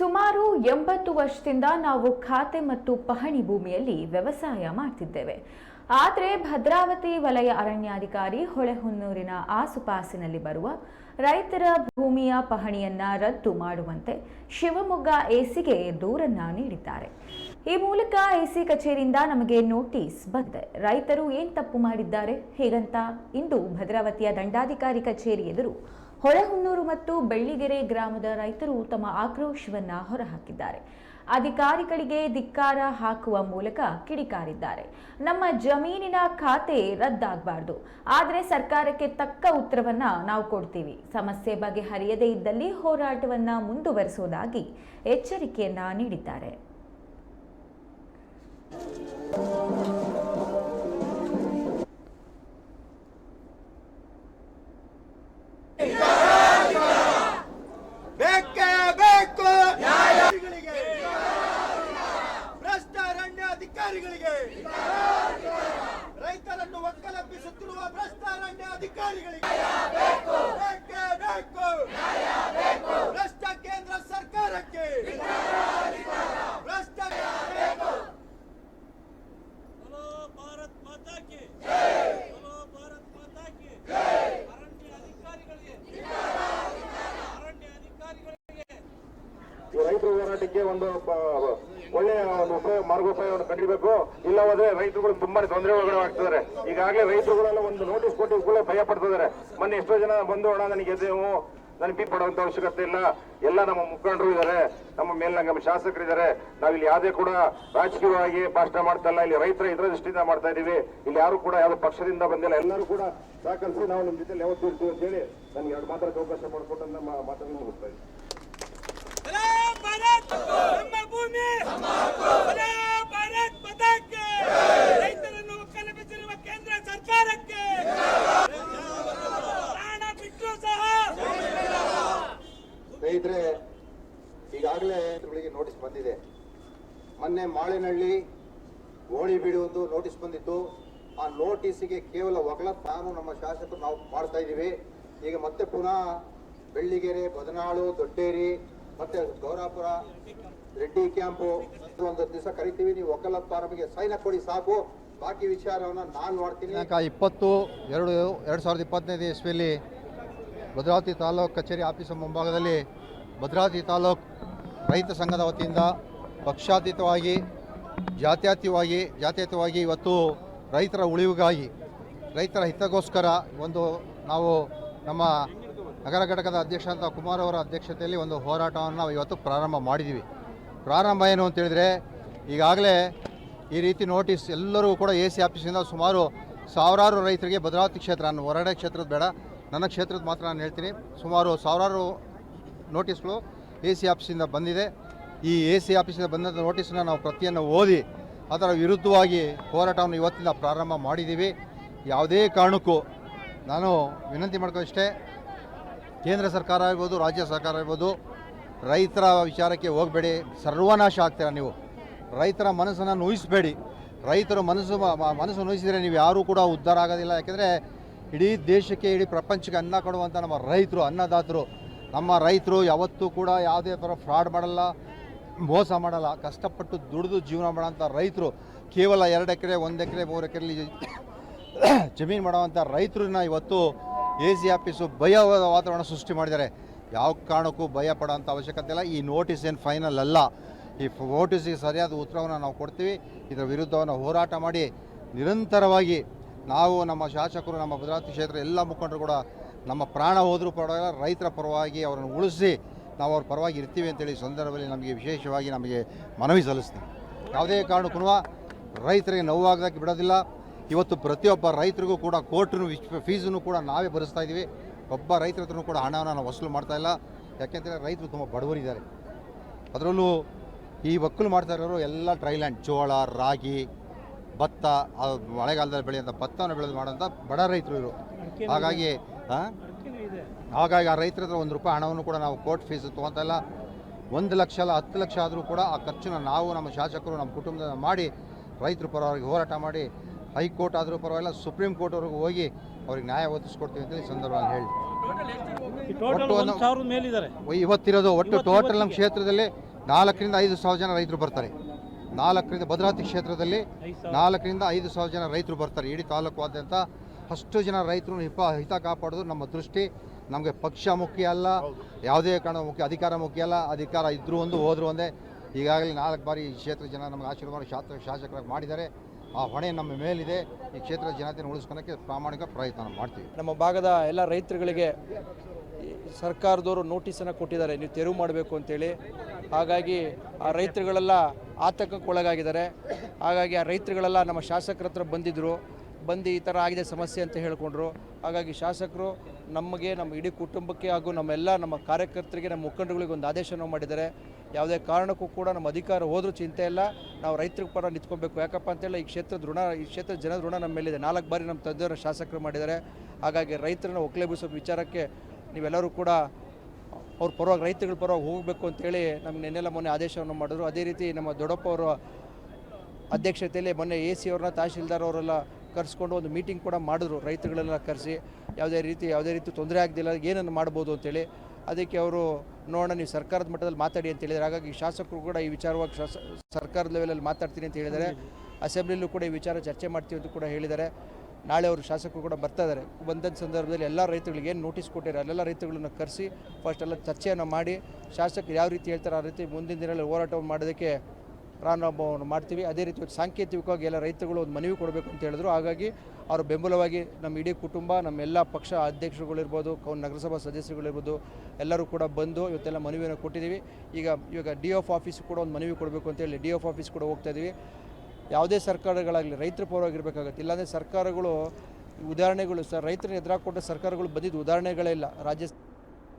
ಸುಮಾರು ಎಂಬತ್ತು ವರ್ಷದಿಂದ ನಾವು ಖಾತೆ ಮತ್ತು ಪಹಣಿ ಭೂಮಿಯಲ್ಲಿ ವ್ಯವಸಾಯ ಮಾಡ್ತಿದ್ದೇವೆ. ಆದರೆ ಭದ್ರಾವತಿ ವಲಯ ಅರಣ್ಯಾಧಿಕಾರಿ ಹೊಳೆಹೊನ್ನೂರಿನ ಆಸುಪಾಸಿನಲ್ಲಿ ಬರುವ ರೈತರ ಭೂಮಿಯ ಪಹಣಿಯನ್ನ ರದ್ದು ಮಾಡುವಂತೆ ಶಿವಮೊಗ್ಗ ಎಸಿಗೆ ದೂರನ್ನ ನೀಡಿದ್ದಾರೆ. ಈ ಮೂಲಕ ಎಸಿ ಕಚೇರಿಯಿಂದ ನಮಗೆ ನೋಟಿಸ್ ಬಂದಿದೆ ರೈತರು ಏನ್ ತಪ್ಪು ಮಾಡಿದ್ದಾರೆ? ಹೇಗಂತ? ಇಂದು ಭದ್ರಾವತಿಯ ದಂಡಾಧಿಕಾರಿ ಕಚೇರಿ ಎದುರು ಹೊಳೆಹೊನ್ನೂರು ಮತ್ತು ಬೆಳ್ಳಿಗೆರೆ ಗ್ರಾಮದ ರೈತರು ತಮ್ಮ ಆಕ್ರೋಶವನ್ನು ಹೊರಹಾಕಿದ್ದಾರೆ. ಅಧಿಕಾರಿಗಳಿಗೆ ಧಿಕ್ಕಾರ ಹಾಕುವ ಮೂಲಕ ಕಿಡಿಕಾರಿದ್ದಾರೆ. ನಮ್ಮ ಜಮೀನಿನ ಖಾತೆ ರದ್ದಾಗಬಾರ್ದು. ಆದರೆ ಸರ್ಕಾರಕ್ಕೆ ತಕ್ಕ ಉತ್ತರವನ್ನ ನಾವು ಕೊಡ್ತೀವಿ. ಸಮಸ್ಯೆ ಬಗೆಹರಿಯದೇ ಇದ್ದಲ್ಲಿ ಹೋರಾಟವನ್ನ ಮುಂದುವರಿಸುವುದಾಗಿ ಎಚ್ಚರಿಕೆಯನ್ನ ನೀಡಿದ್ದಾರೆ. ರೈತರನ್ನು ಒಕ್ಕಲೆಬ್ಬಿಸುತ್ತಿರುವ ಭ್ರಷ್ಟಾರಣ್ಯ ಅರಣ್ಯಾಧಿಕಾರಿಗಳಿಗೆ ಒಂದು ಒಳ್ಳೆಯ ಒಂದು ಉಪಯೋಗ ಮಾರ್ಗೋಪಾಯವನ್ನು ಕಂಡಿರಬೇಕು ಇಲ್ಲ ಹೋದ್ರೆ ರೈತರುಗಳು ತುಂಬಾ ತೊಂದರೆ ಒಳಗಡೆ ಈಗಾಗಲೇ ರೈತರುಗಳೆಲ್ಲ ಒಂದು ನೋಟಿಸ್ ಕೊಟ್ಟು ಕೂಡ ಭಯ ಪಡ್ತಿದ್ದಾರೆ. ಮೊನ್ನೆ ಎಷ್ಟೋ ಜನ ಬಂದು, ಅಣ್ಣ, ನನಗೆ ಎದ್ದೇವು ನನಗೆ ಪೀಕ್ ಪಡುವಂತ ಅವಶ್ಯಕತೆ ಇಲ್ಲ. ಎಲ್ಲ ನಮ್ಮ ಮುಖಂಡರು ಇದ್ದಾರೆ. ನಮ್ಮ ಮೇಲ್ ನಮ್ಮ ಶಾಸಕರಿದ್ದಾರೆ ನಾವಿಲ್ಲಿ ಯಾವುದೇ ಕೂಡ ರಾಜಕೀಯವಾಗಿ ಭಾಷಣ ಮಾಡ್ತಾ ಇಲ್ಲ. ಇಲ್ಲಿ ರೈತರ ಹಿತದೃಷ್ಟಿಯಿಂದ ಮಾಡ್ತಾ ಇದೀವಿ. ಇಲ್ಲಿ ಯಾರು ಕೂಡ ಯಾವ ಪಕ್ಷದಿಂದ ಬಂದಿಲ್ಲ. ಎಲ್ಲರೂ ಕೂಡ ಸಹಕರಿಸಿ ನಾವು ನಿಮ್ಮ ಜೊತೆ ಯಾವತ್ತೂ ಇರ್ತೀವಿ ಅಂತ ಹೇಳಿ ನನಗೆ ಎರಡು ಮಾತ್ರ ಅವಕಾಶ ಮಾಡಿಕೊಟ್ಟು ನಮ್ಮ ಮಾತನ್ನು ಮುಗಿಸ್ತಾ ಇದ್ದೀನಿ. ಸ್ನೇಹಿತರೆ, ಈಗಾಗಲೇ ನೋಟಿಸ್ ಬಂದಿದೆ. ಮೊನ್ನೆ ಮಾಳಿನಹಳ್ಳಿ ಓಣಿ ಬಿಡುವುದು ನೋಟಿಸ್ ಬಂದಿತ್ತು. ಆ ನೋಟಿಸ್ಗೆ ಕೇವಲ ಒಗಲ ನಾನು ನಮ್ಮ ಶಾಸಕರು ನಾವು ಮಾಡ್ತಾ ಇದ್ದೀವಿ. ಈಗ ಮತ್ತೆ ಪುನಃ ಬೆಳ್ಳಿಗೆರೆ, ಬದನಾಳು, ದೊಡ್ಡೇರಿ, ಮತ್ತೆ ಗೌರಾಪುರ, ರೆಡ್ಡಿ ಕ್ಯಾಂಪು ಒಂದು ದಿವಸ ಕರಿತೀವಿ. ನೀವು ಒಕ್ಕಲ ಫಾರಮ್ಗೆ ಸೈನ್ ಕೊಡಿ ಸಾಕು. ಬಾಕಿ ವಿಚಾರವನ್ನು ನಾನು ಮಾಡ್ತೀನಿ. ಇಪ್ಪತ್ತು, ಎರಡು ಎರಡು ಸಾವಿರದ ಇಪ್ಪತ್ತನೇ ಇಸ್ವಿಯಲ್ಲಿ ಭದ್ರಾವತಿ ತಾಲೂಕು ಕಚೇರಿ ಆಫೀಸ್ ಮುಂಭಾಗದಲ್ಲಿ ಭದ್ರಾವತಿ ತಾಲೂಕು ರೈತ ಸಂಘದ ವತಿಯಿಂದ ಪಕ್ಷಾತೀತವಾಗಿ, ಜಾತ್ಯತೀತವಾಗಿ ಜಾತ್ಯತೀತವಾಗಿ ಇವತ್ತು ರೈತರ ಉಳಿವಿಗಾಗಿ, ರೈತರ ಹಿತಗೋಸ್ಕರ ಒಂದು ನಾವು ನಮ್ಮ ನಗರ ಘಟಕದ ಅಧ್ಯಕ್ಷ ಅಂತ ಕುಮಾರ್ ಅವರ ಅಧ್ಯಕ್ಷತೆಯಲ್ಲಿ ಒಂದು ಹೋರಾಟವನ್ನು ನಾವು ಇವತ್ತು ಪ್ರಾರಂಭ ಮಾಡಿದ್ದೀವಿ. ಪ್ರಾರಂಭ ಏನು ಅಂತೇಳಿದರೆ ಈಗಾಗಲೇ ಈ ರೀತಿ ನೋಟಿಸ್ ಎಲ್ಲರೂ ಕೂಡ ಎ ಸಿ ಆಫೀಸಿಂದ ಸುಮಾರು ಸಾವಿರಾರು ರೈತರಿಗೆ ಭದ್ರಾವತಿ ಕ್ಷೇತ್ರ, ನಾನು ಹೊರಗಡೆ ಕ್ಷೇತ್ರದ ಬೇಡ, ನನ್ನ ಕ್ಷೇತ್ರದ ಮಾತ್ರ ನಾನು ಹೇಳ್ತೀನಿ. ಸುಮಾರು ಸಾವಿರಾರು ನೋಟಿಸ್ಗಳು ಎ ಸಿ ಆಫೀಸಿಂದ ಬಂದಿದೆ. ಈ ಎ ಸಿ ಆಫೀಸಿಂದ ಬಂದಂಥ ನೋಟಿಸನ್ನ ನಾವು ಪ್ರತಿಯನ್ನು ಓದಿ ಅದರ ವಿರುದ್ಧವಾಗಿ ಹೋರಾಟವನ್ನು ಇವತ್ತಿಂದ ಪ್ರಾರಂಭ ಮಾಡಿದ್ದೀವಿ. ಯಾವುದೇ ಕಾರಣಕ್ಕೂ ನಾನು ವಿನಂತಿ ಮಾಡ್ಕೊಳ್ಳೋಷ್ಟೇ ಕೇಂದ್ರ ಸರ್ಕಾರ ಇರ್ಬೋದು ರಾಜ್ಯ ಸರ್ಕಾರ ಇರ್ಬೋದು ರೈತರ ವಿಚಾರಕ್ಕೆ ಹೋಗಬೇಡಿ, ಸರ್ವನಾಶ ಆಗ್ತೀರಾ ನೀವು? ರೈತರ ಮನಸ್ಸನ್ನು ನೋಯಿಸಬೇಡಿ. ರೈತರು ಮನಸ್ಸು ಮನಸ್ಸು ನೋಯಿಸಿದರೆ ನೀವು ಯಾರೂ ಕೂಡ ಉದ್ಧಾರ ಆಗೋದಿಲ್ಲ. ಯಾಕೆಂದರೆ ಇಡೀ ದೇಶಕ್ಕೆ, ಇಡೀ ಪ್ರಪಂಚಕ್ಕೆ ಅನ್ನ ಕೊಡುವಂಥ ನಮ್ಮ ರೈತರು, ಅನ್ನದಾತರು ನಮ್ಮ ರೈತರು ಯಾವತ್ತೂ ಕೂಡ ಯಾವುದೇ ಥರ ಫ್ರಾಡ್ ಮಾಡಲ್ಲ, ಮೋಸ ಮಾಡಲ್ಲ, ಕಷ್ಟಪಟ್ಟು ದುಡಿದು ಜೀವನ ಮಾಡೋಂಥ ರೈತರು ಕೇವಲ ಎರಡು ಎಕರೆ, ಒಂದು ಎಕರೆ, ಮೂರು ಎಕರೆಲಿ ಜಮೀನು ಮಾಡುವಂಥ ರೈತರನ್ನ ಇವತ್ತು ಎ ಸಿ ಆಫೀಸು ಭಯ ವಾತಾವರಣ ಸೃಷ್ಟಿ ಮಾಡಿದ್ದಾರೆ. ಯಾವ ಕಾರಣಕ್ಕೂ ಭಯ ಪಡೋಂಥ ಅವಶ್ಯಕತೆ ಇಲ್ಲ. ಈ ನೋಟಿಸ್ ಏನು ಫೈನಲ್ ಅಲ್ಲ. ಈ ನೋಟಿಸಿಗೆ ಸರಿಯಾದ ಉತ್ತರವನ್ನು ನಾವು ಕೊಡ್ತೀವಿ. ಇದರ ವಿರುದ್ಧವನ್ನು ಹೋರಾಟ ಮಾಡಿ ನಿರಂತರವಾಗಿ ನಾವು ನಮ್ಮ ಶಾಸಕರು, ನಮ್ಮ ಭದ್ರಾವತಿ ಕ್ಷೇತ್ರ ಎಲ್ಲ ಮುಖಂಡರು ಕೂಡ ನಮ್ಮ ಪ್ರಾಣ ಹೋದರೂ ಪರವಾಗಿಲ್ಲ ರೈತರ ಪರವಾಗಿ ಅವರನ್ನು ಉಳಿಸಿ ನಾವು ಅವ್ರ ಪರವಾಗಿ ಇರ್ತೀವಿ ಅಂತೇಳಿ ಈ ಸಂದರ್ಭದಲ್ಲಿ ನಮಗೆ ವಿಶೇಷವಾಗಿ ನಮಗೆ ಮನವಿ ಸಲ್ಲಿಸ್ತೀವಿ ಯಾವುದೇ ಕಾರಣಕ್ಕೂ ರೈತರಿಗೆ ನೋವಾಗದಕ್ಕೆ ಬಿಡೋದಿಲ್ಲ. ಇವತ್ತು ಪ್ರತಿಯೊಬ್ಬ ರೈತರಿಗೂ ಕೂಡ ಕೋರ್ಟ್ನು ಫೀಸನ್ನು ಕೂಡ ನಾವೇ ಭರಿಸ್ತಾ ಇದ್ದೀವಿ. ಒಬ್ಬ ರೈತರ ಹತ್ರನೂ ಕೂಡ ಹಣವನ್ನು ನಾವು ವಸೂಲು ಮಾಡ್ತಾ ಇಲ್ಲ. ಯಾಕೆಂದರೆ ರೈತರು ತುಂಬ ಬಡವರಿದ್ದಾರೆ. ಅದರಲ್ಲೂ ಈ ಒಕ್ಕಲು ಮಾಡ್ತಾ ಇರೋರು ಎಲ್ಲ ಡ್ರೈಲ್ಯಾಂಡ್ ಜೋಳ ರಾಗಿ ಭತ್ತ ಮಳೆಗಾಲದಲ್ಲಿ ಬೆಳೆಯುವಂಥ ಭತ್ತವನ್ನು ಬೆಳೆದು ಮಾಡೋಂಥ ಬಡ ರೈತರು ಇವರು. ಹಾಗಾಗಿ? ಹಾಗಾಗಿ ಆ ರೈತರ ಹತ್ರ ಒಂದು ರೂಪಾಯಿ ಹಣವನ್ನು ಕೂಡ ನಾವು ಕೋರ್ಟ್ ಫೀಸ್ ತೊಗೊಂತಲ್ಲ ಇಲ್ಲ. ಒಂದು ಲಕ್ಷ ಅಲ್ಲ ಹತ್ತು ಲಕ್ಷ ಆದರೂ ಕೂಡ ಆ ಖರ್ಚನ್ನು ನಾವು ನಮ್ಮ ಶಾಸಕರು ನಮ್ಮ ಕುಟುಂಬದ ಮಾಡಿ ರೈತರ ಪರವಾಗಿ ಹೋರಾಟ ಮಾಡಿ ಹೈಕೋರ್ಟ್ ಆದರೂ ಪರವಾಗಿಲ್ಲ ಸುಪ್ರೀಂ ಕೋರ್ಟ್ವರೆಗೂ ಹೋಗಿ ಅವ್ರಿಗೆ ನ್ಯಾಯ ಒದಗಿಸ್ಕೊಡ್ತೀವಿ ಅಂತೇಳಿ ಹೇಳಿ ಸಂದರ್ಭದಲ್ಲಿ ಹೇಳಿ ಒಟ್ಟು ಇವತ್ತಿರೋದು ಒಟ್ಟು ಟೋಟಲ್ ನಮ್ಮ ಕ್ಷೇತ್ರದಲ್ಲಿ ನಾಲ್ಕರಿಂದ ಐದು ಸಾವಿರ ಜನ ರೈತರು ಬರ್ತಾರೆ. ನಾಲ್ಕರಿಂದ ಭದ್ರಾವತಿ ಕ್ಷೇತ್ರದಲ್ಲಿ ನಾಲ್ಕರಿಂದ ಐದು ಸಾವಿರ ಜನ ರೈತರು ಬರ್ತಾರೆ. ಇಡೀ ತಾಲೂಕಾದ್ಯಂತ ಅಷ್ಟು ಜನ ರೈತರು ಹಿಪ ಹಿತ ಕಾಪಾಡೋದು ನಮ್ಮ ದೃಷ್ಟಿ. ನಮಗೆ ಪಕ್ಷ ಮುಖ್ಯ ಅಲ್ಲ ಯಾವುದೇ ಕಾರಣ ಮುಖ್ಯ ಅಧಿಕಾರ ಮುಖ್ಯ ಅಲ್ಲ ಅಧಿಕಾರ ಇದ್ದರೂ ಒಂದು ಹೋದರೂ ಒಂದೇ. ಈಗಾಗಲೇ ನಾಲ್ಕು ಬಾರಿ ಈ ಕ್ಷೇತ್ರ ಜನ ನಮಗೆ ಆಶೀರ್ವಾದ ಶಾಸ್ತ್ರ ಶಾಸಕರಾಗಿ ಮಾಡಿದ್ದಾರೆ. ಆ ಹೊಣೆ ನಮ್ಮ ಮೇಲಿದೆ. ಈ ಕ್ಷೇತ್ರ ಜನತೆಯನ್ನು ಉಳಿಸ್ಕೊಳಕ್ಕೆ ಪ್ರಾಮಾಣಿಕ ಪ್ರಯತ್ನ ಮಾಡ್ತೀವಿ. ನಮ್ಮ ಭಾಗದ ಎಲ್ಲ ರೈತರುಗಳಿಗೆ ಸರ್ಕಾರದವರು ನೋಟಿಸನ್ನು ಕೊಟ್ಟಿದ್ದಾರೆ. ನೀವು ತೆರವು ಮಾಡಬೇಕು ಅಂತೇಳಿ. ಹಾಗಾಗಿ ಆ ರೈತರುಗಳೆಲ್ಲ ಆತಂಕಕ್ಕೊಳಗಾಗಿದ್ದಾರೆ. ಹಾಗಾಗಿ ಆ ರೈತರುಗಳೆಲ್ಲ ನಮ್ಮ ಶಾಸಕರ ಹತ್ರ ಬಂದಿದ್ದರು ಬಂದು ಈ ಥರ ಆಗಿದೆ ಸಮಸ್ಯೆ ಅಂತ ಹೇಳಿಕೊಂಡ್ರು. ಹಾಗಾಗಿ ಶಾಸಕರು ನಮಗೆ, ನಮ್ಮ ಇಡೀ ಕುಟುಂಬಕ್ಕೆ ಹಾಗೂ ನಮ್ಮೆಲ್ಲ ನಮ್ಮ ಕಾರ್ಯಕರ್ತರಿಗೆ, ನಮ್ಮ ಮುಖಂಡಗಳಿಗೆ ಒಂದು ಆದೇಶವನ್ನು ಮಾಡಿದ್ದಾರೆ. ಯಾವುದೇ ಕಾರಣಕ್ಕೂ ಕೂಡ ನಮ್ಮ ಅಧಿಕಾರ ಹೋದರೂ ಚಿಂತೆ ಇಲ್ಲ. ನಾವು ರೈತರ ಪರ ನಿಂತ್ಕೊಬೇಕು. ಯಾಕಪ್ಪ ಅಂತೇಳಿ ಈ ಕ್ಷೇತ್ರದ ಋಣ, ಈ ಕ್ಷೇತ್ರದ ಜನದ ಋಣ ನಮ್ಮ ಮೇಲಿದೆ. ನಾಲ್ಕು ಬಾರಿ ನಮ್ಮ ತಂದೆಯವರು ಶಾಸಕರು ಮಾಡಿದ್ದಾರೆ. ಹಾಗಾಗಿ ರೈತರನ್ನ ಒಕ್ಲೇಬಿಸೋ ವಿಚಾರಕ್ಕೆ ನೀವೆಲ್ಲರೂ ಕೂಡ ಅವ್ರ ಪರವಾಗಿ ರೈತಗಳ ಪರವಾಗಿ ಹೋಗಬೇಕು ಅಂತೇಳಿ ನಮ್ಗೆ ನೆನ್ನೆಲ್ಲ ಮೊನ್ನೆ ಆದೇಶವನ್ನು ಮಾಡಿದ್ರು. ಅದೇ ರೀತಿ ನಮ್ಮ ದೊಡ್ಡಪ್ಪ ಅವರ ಅಧ್ಯಕ್ಷತೆಯಲ್ಲಿ ಮೊನ್ನೆ ಎ ಸಿ ಅವ್ರನ್ನ, ತಹಶೀಲ್ದಾರ್ ಅವರೆಲ್ಲ ಕರೆಸ್ಕೊಂಡು ಒಂದು ಮೀಟಿಂಗ್ ಕೂಡ ಮಾಡಿದ್ರು. ರೈತರುಗಳೆಲ್ಲ ಕರೆಸಿ ಯಾವುದೇ ರೀತಿ ಯಾವುದೇ ರೀತಿ ತೊಂದರೆ ಆಗದಿಲ್ಲ, ಏನನ್ನು ಮಾಡ್ಬೋದು ಅಂತೇಳಿ. ಅದಕ್ಕೆ ಅವರು, ನೋಡೋಣ, ನೀವು ಸರ್ಕಾರದ ಮಟ್ಟದಲ್ಲಿ ಮಾತಾಡಿ ಅಂತ ಹೇಳಿದ್ದಾರೆ. ಹಾಗಾಗಿ ಶಾಸಕರು ಕೂಡ ಈ ವಿಚಾರವಾಗಿ ಸರ್ಕಾರದ ಲೆವೆಲಲ್ಲಿ ಮಾತಾಡ್ತೀನಿ ಅಂತ ಹೇಳಿದ್ದಾರೆ. ಅಸೆಂಬ್ಲಿಲೂ ಕೂಡ ಈ ವಿಚಾರ ಚರ್ಚೆ ಮಾಡ್ತೀವಿ ಅಂತ ಕೂಡ ಹೇಳಿದ್ದಾರೆ. ನಾಳೆ ಅವರು ಶಾಸಕರು ಕೂಡ ಬರ್ತಾ ಇದ್ದಾರೆ. ಬಂದಂಥ ಸಂದರ್ಭದಲ್ಲಿ ಎಲ್ಲ ರೈತಗಳಿಗೆ ಏನು ನೋಟಿಸ್ ಕೊಟ್ಟಿರೋ ಅಲ್ಲೆಲ್ಲ ರೈತರುಗಳನ್ನು ಕರೆಸಿ ಫಸ್ಟ್ ಎಲ್ಲ ಚರ್ಚೆಯನ್ನು ಮಾಡಿ, ಶಾಸಕರು ಯಾವ ರೀತಿ ಹೇಳ್ತಾರೆ, ಆ ರೀತಿ ಮುಂದಿನ ದಿನಗಳಲ್ಲಿ ಹೋರಾಟವನ್ನು ಮಾಡೋದಕ್ಕೆ ಪ್ರಾರಂಭವನ್ನು ಮಾಡ್ತೀವಿ. ಅದೇ ರೀತಿ ಸಾಂಕೇತಿಕವಾಗಿ ಎಲ್ಲ ರೈತರುಗಳು ಒಂದು ಮನವಿ ಕೊಡಬೇಕು ಅಂತ ಹೇಳಿದ್ರು. ಹಾಗಾಗಿ ಅವರು ಬೆಂಬಲವಾಗಿ ನಮ್ಮ ಇಡೀ ಕುಟುಂಬ ನಮ್ಮೆಲ್ಲ ಪಕ್ಷ ಅಧ್ಯಕ್ಷರುಗಳಿರ್ಬೋದು ಕೌ ನಗರಸಭಾ ಸದಸ್ಯರುಗಳಿರ್ಬೋದು ಎಲ್ಲರೂ ಕೂಡ ಬಂದು ಇವತ್ತೆಲ್ಲ ಮನವಿಯನ್ನು ಕೊಟ್ಟಿದ್ದೀವಿ. ಈಗ, ಇವಾಗ ಡಿ ಎಫ್ ಆಫೀಸ್ ಕೂಡ ಒಂದು ಮನವಿ ಕೊಡಬೇಕು ಅಂತೇಳಿ ಡಿ ಎಫ್ ಆಫೀಸ್ ಕೂಡ ಹೋಗ್ತಾ ಇದ್ದೀವಿ. ಯಾವುದೇ ಸರ್ಕಾರಗಳಾಗಲಿ ರೈತರ ಪರವಾಗಿರಬೇಕಾಗತ್ತೆ. ಇಲ್ಲಾಂದರೆ ಸರ್ಕಾರಗಳು ಉದಾಹರಣೆಗಳು ಸರ್ ರೈತರನ್ನ ಎದುರಾಕೊಂಡ ಸರ್ಕಾರಗಳು ಬಂದಿದ್ದು ಉದಾಹರಣೆಗಳೇ ಇಲ್ಲ. ರಾಜ್ಯ